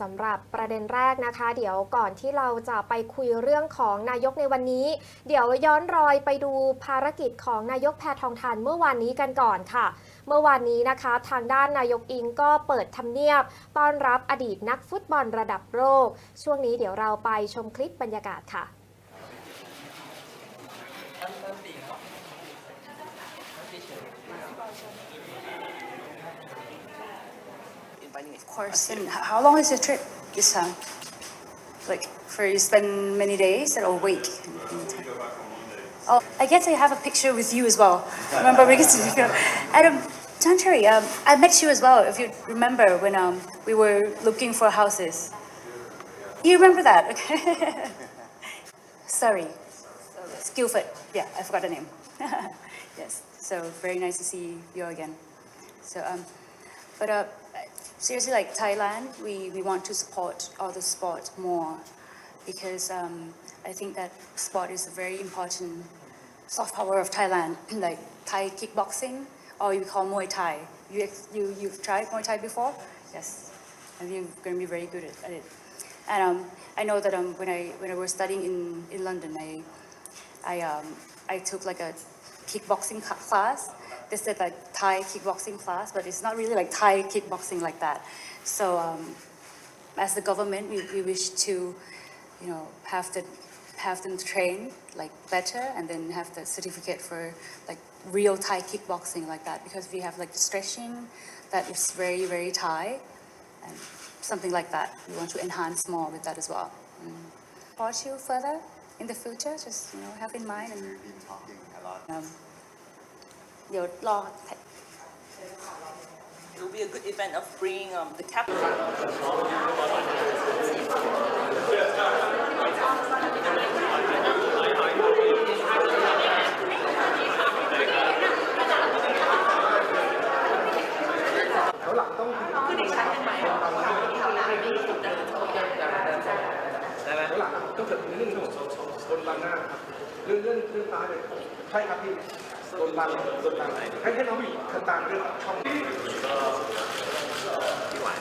สำหรับประเด็นแรกนะคะ เดี๋ยวก่อนที่เราจะไปคุยเรื่องของนายกในวันนี้ เดี๋ยวย้อนรอยไปดูภารกิจของนายกแพทองทานเมื่อวานนี้กันก่อนค่ะ เมื่อวานนี้นะคะ ทางด้านนายกอิงก็เปิดทำเนียบ ต้อนรับอดีตนักฟุตบอลระดับโลกช่วงนี้เดี๋ยวเราไปชมคลิปบรรยากาศค่ะ Of course. And how long is your trip this time? Like, for you spend many days or a week? Oh, I get to have a picture with you as well. Remember, we get to, you know, Adam, Terry, um, I met you as well, if you remember, when um, we were looking for houses. You remember that? Okay. Sorry. Skillford. Yeah, I forgot the name. yes. So very nice to see you again. So um, but uh, seriously, like Thailand, we, we want to support all the sport more because um, I think that sport is a very important soft power of Thailand, like Thai kickboxing or you call Muay Thai. You, you, you've tried Muay Thai before? Yes, and you're going to be very good at, at it. And um, I know that um, when I when I was studying in, in London, I I um, I took like a kickboxing class. They said like Thai kickboxing class, but it's not really like Thai kickboxing like that. So um, as the government, we, we wish to, you know, have the have them train like better, and then have the certificate for like real Thai kickboxing like that, because we have like the stretching that is very very Thai, and something like that. We want to enhance more with that as well. Mm. Support you further in the future, just you know, have in mind and. Um, เดี๋ยวรอ It will be a good event of bringing um, the capital. ต้องเกิดเรื่องหนึ่งบนบังหน้าครับเรื่องเรื่องเรื่องฟ้าเลยใช่ครับพี่ บนบังบนบังให้ให้น้องผู้หญิงทำตามเรื่องช่องที่หวาน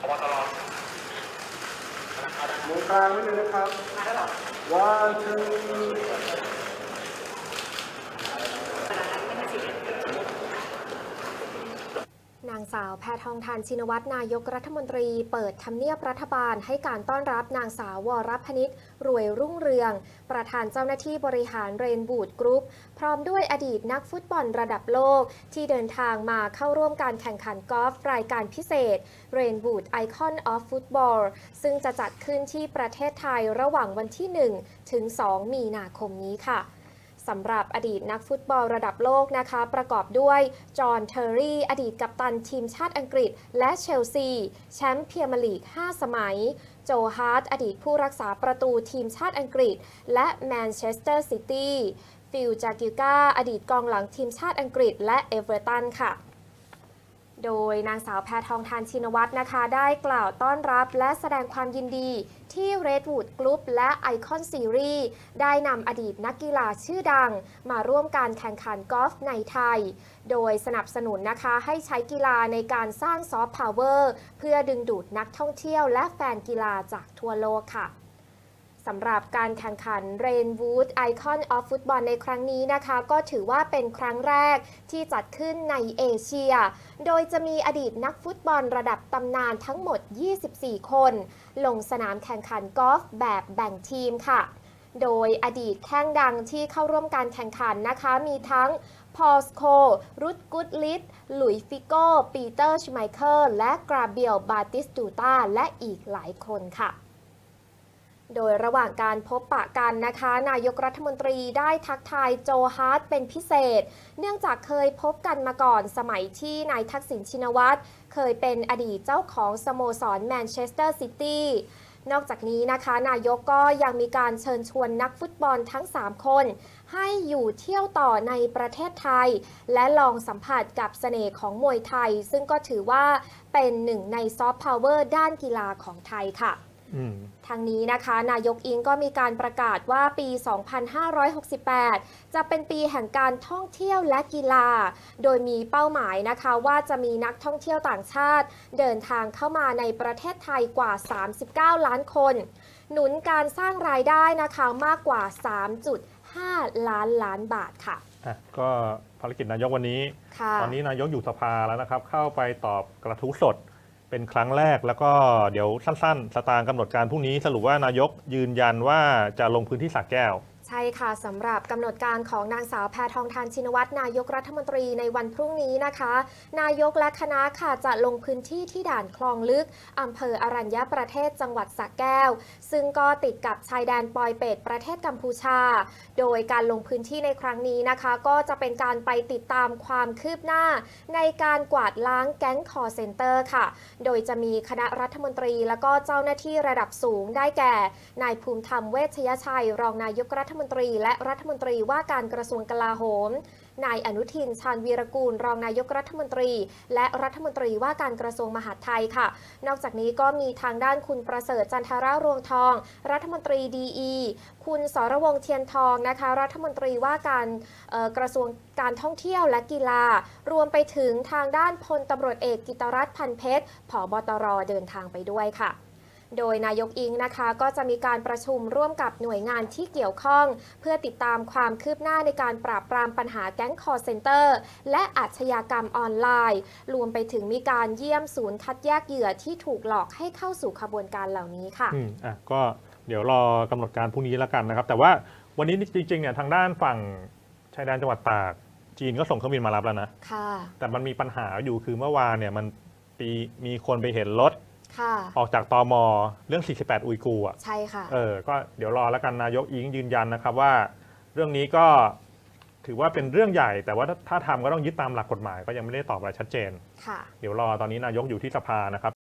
พบตรมองกลางไว้เลยนะครับ one two นาง สาวแพทองทานชินวัตรนายกรัฐมนตรี เปิดทำเนียบรัฐบาลให้การต้อนรับนางสาววรพนิษรวยรุ่งเรือง ประธานเจ้าหน้าที่บริหารเรนบูดกรุ๊ป พร้อมด้วยอดีตนักฟุตบอลระดับโลก ที่เดินทางมาเข้าร่วมการแข่งขันกอล์ฟรายการพิเศษ Rainboot Icon of Football ซึ่งจะจัดขึ้นที่ประเทศไทยระหว่างวันที่ 1 ถึง 2 มีนาคมนี้ค่ะ สำหรับอดีตนักฟุตบอลระดับโลกนะคะ ประกอบด้วย จอห์น เทอร์รี่ อดีตกัปตันทีมชาติอังกฤษ และเชลซี แชมป์เพียร์มลีก 5 สมัย โจฮาร์ตอดีตผู้รักษาประตูทีมชาติอังกฤษ และแมนเชสเตอร์ซิตี้ฟิลจากิลกาอดีตกองหลังทีมชาติอังกฤษ และเอเวอร์ตันค่ะ โดยนางสาวแพทองทานชินวัตรนะคะ ได้กล่าวต้อนรับและแสดงความยินดีที่ Redwood Group และ Icon Series ได้นำอดีตนักกีฬาชื่อดัง มาร่วมการแข่งขันกอล์ฟในไทย โดยสนับสนุนนะคะให้ใช้กีฬาในการสร้างซอฟต์พาวเวอร์เพื่อดึงดูดนักท่องเที่ยวและแฟนกีฬาจากทั่วโลกค่ะ สำหรับการแข่งขัน Rainwood Icon of Football ในครั้งนี้นะคะ ก็ถือว่าเป็นครั้งแรกที่จัดขึ้นในเอเชีย โดยจะมีอดีตนักฟุตบอลระดับตำนานทั้งหมด 24 คน ลงสนามแข่งขันกอล์ฟแบบแบ่งทีมค่ะ โดยอดีตแข้งดังที่เข้าร่วมการแข่งขันนะคะ มีทั้งพอลสโค รุดกุดลิตหลุยฟิโก้ ปีเตอร์ชไมเคิล และกราเบียล บาติสตูตาและอีกหลายคนค่ะ โดยระหว่างการพบปะกันนะคะ นายกรัฐมนตรีได้ทักทายโจฮาร์ตเป็นพิเศษ เนื่องจากเคยพบกันมาก่อนสมัยที่นายทักษิณชินวัตรเคยเป็นอดีตเจ้าของสโมสรแมนเชสเตอร์ซิตี้นอกจากนี้นะคะ นายกก็ยังมีการเชิญชวนนักฟุตบอลทั้ง 3 คน ให้อยู่เที่ยวต่อในประเทศไทย และลองสัมผัสกับเสน่ห์ของมวยไทย ซึ่งก็ถือว่าเป็นหนึ่งในซอฟต์พาวเวอร์ด้านกีฬาของไทยค่ะ ทางนี้นะคะ นายกอิงก็มีการประกาศว่าปี 2568 จะเป็นปีแห่งการท่องเที่ยวและกีฬา โดยมีเป้าหมายนะคะว่าจะมีนักท่องเที่ยวต่างชาติ เดินทางเข้ามาในประเทศไทยกว่า 39 ล้านคน หนุนการสร้างรายได้นะคะมากกว่า 3.5 ล้านล้านบาทค่ะอะก็ภารกิจนายกวันนี้ค่ะตอนนี้นายกอยู่สภาแล้วนะครับ เข้าไปตอบกระทู้สด เป็นครั้งแรกแล้วก็เดี๋ยวสั้นๆ สตางค์กำหนดการพรุ่งนี้สรุปว่านายกยืนยันว่าจะลงพื้นที่สระแก้ว ใช่ค่ะสำหรับกำหนดการของนางสาวแพทองทานชินวัตรนายกรัฐมนตรีในวันพรุ่งนี้นะคะ นายกและคณะค่ะจะลงพื้นที่ที่ด่านคลองลึกอำเภออรัญญประเทศจังหวัดสระแก้ว ซึ่งก็ติดกับชายแดนปอยเป็ดประเทศกัมพูชา โดยการลงพื้นที่ในครั้งนี้นะคะ ก็จะเป็นการไปติดตามความคืบหน้า ในการกวาดล้างแก๊งคอเซ็นเตอร์ค่ะ โดยจะมีคณะรัฐมนตรีแล้วก็เจ้าหน้าที่ระดับสูงได้แก่นายภูมิธรรมเวชยชัย รองนายกรัฐมนตรีนตรี และรัฐมนตรีว่าการกระทรวงกลาโหม นายอนุทิน ชาญวีรกูล รองนายกรัฐมนตรี และรัฐมนตรีว่าการกระทรวงมหาดไทยค่ะ นอกจากนี้ก็มีทางด้านคุณประเสริฐจันทรารวงทอง รัฐมนตรีดีอีคุณสรวงเทียนทองนะคะ รัฐมนตรีว่าการกระทรวงการท่องเที่ยวและกีฬา รวมไปถึงทางด้านพลตำรวจเอกกิตรัตน์พันเพชรผบตรเดินทางไปด้วยค่ะ โดยนายกอิงนะคะก็จะมีการประชุมร่วมกับหน่วยงานที่เกี่ยวข้อง เพื่อติดตามความคืบหน้าในการปราบปรามปัญหาแก๊งคอร์เซนเตอร์ และอาชญากรรมออนไลน์ รวมไปถึงมีการเยี่ยมศูนย์คัดแยกเหยื่อที่ถูกหลอกให้เข้าสู่ขบวนการเหล่านี้ค่ะอืมอะก็เดี๋ยวรอกำหนดการพรุ่งนี้แล้วกันนะครับ แต่ว่าวันนี้จริงๆเนี่ยทางด้านฝั่งชายแดนจังหวัดตากจีนก็ส่งเครื่องบินมารับแล้วนะค่ะแต่มันมีปัญหาอยู่คือเมื่อวานเนี่ยมันปีมีคนไปเห็นรถ ค่ะออกจากตอมเรื่อง 48 อุยกูร์อะใช่ค่ะ เออก็เดี๋ยวรอแล้วกันนายกอิงยืนยันนะครับว่า เรื่องนี้ก็ถือว่าเป็นเรื่องใหญ่ แต่ว่าถ้าถ้าทำก็ต้องยึดตามหลักกฎหมาย ก็ยังไม่ได้ตอบอะไรชัดเจน ค่ะ เดี๋ยวรอตอนนี้นายกอยู่ที่สภานะครับ